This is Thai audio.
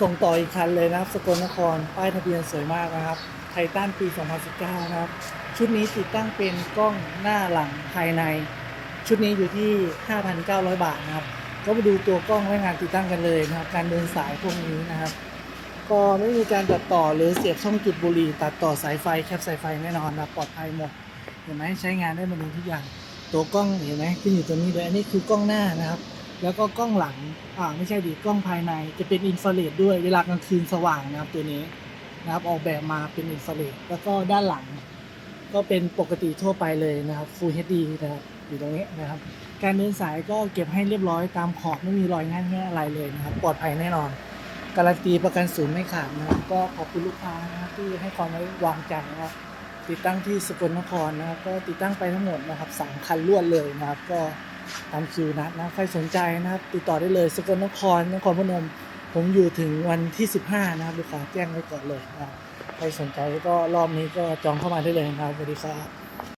ส่งต่ออีกคันเลยนะครับ สกลนคร ป้ายทะเบียนสวยมากนะครับ ไททันปี 2019 นะครับ ชุดนี้ติดตั้งเป็นกล้องหน้าหลังภายใน ชุดนี้อยู่ที่ 5,900 บาทนะครับ ก็มาดูตัวกล้องและงานติดตั้งกันเลยนะครับ การเดินสายพวกนี้นะครับ ก็ไม่มีการตัดต่อหรือเสียบช่องจุดบุหรี่ตัดต่อสายไฟแคปสายไฟแน่นอนนะปลอดภัยหมด เห็นไหมใช้งานได้หมดเลยทุกอย่าง ตัวกล้องเห็นไหมขึ้นอยู่ตรงนี้เลยอันนี้คือกล้องหน้านะครับ แล้วก็กล้องหลัง อ่าไม่ใช่ดิกล้องภายในจะเป็นอินฟราเรดด้วยเวลากลางคืนสว่างนะครับตัวนี้นะครับออกแบบมาเป็นอินฟราเรดแล้วก็ด้านหลัง ก็เป็นปกติทั่วไปเลยนะครับ Full HD นะครับอยู่ตรงนี้นะครับ การเดินสายก็เก็บให้เรียบร้อยตามขอบไม่มีรอยง่ายแง่อะไรเลยนะครับ ปลอดภัยแน่นอน การันตีประกันศูนย์ไม่ขาดนะครับก็ขอบคุณลูกค้านะครับที่ให้ความไว้วางใจนะครับติดตั้งที่สกลนครนะครับ ก็ติดตั้งไปทั้งหมดนะครับสามคันรวดเลยนะครับ ก็ ตามคิวนัดนะ ใครสนใจนะครับ ติดต่อได้เลยสกลนครนครพนม ผมอยู่ถึงวันที่ 15 นะครับลูกค้าแจ้งไว้ก่อนเลยนะใครสนใจก็รอบนี้ก็จองเข้ามาได้เลยนะครับสวัสดีครับ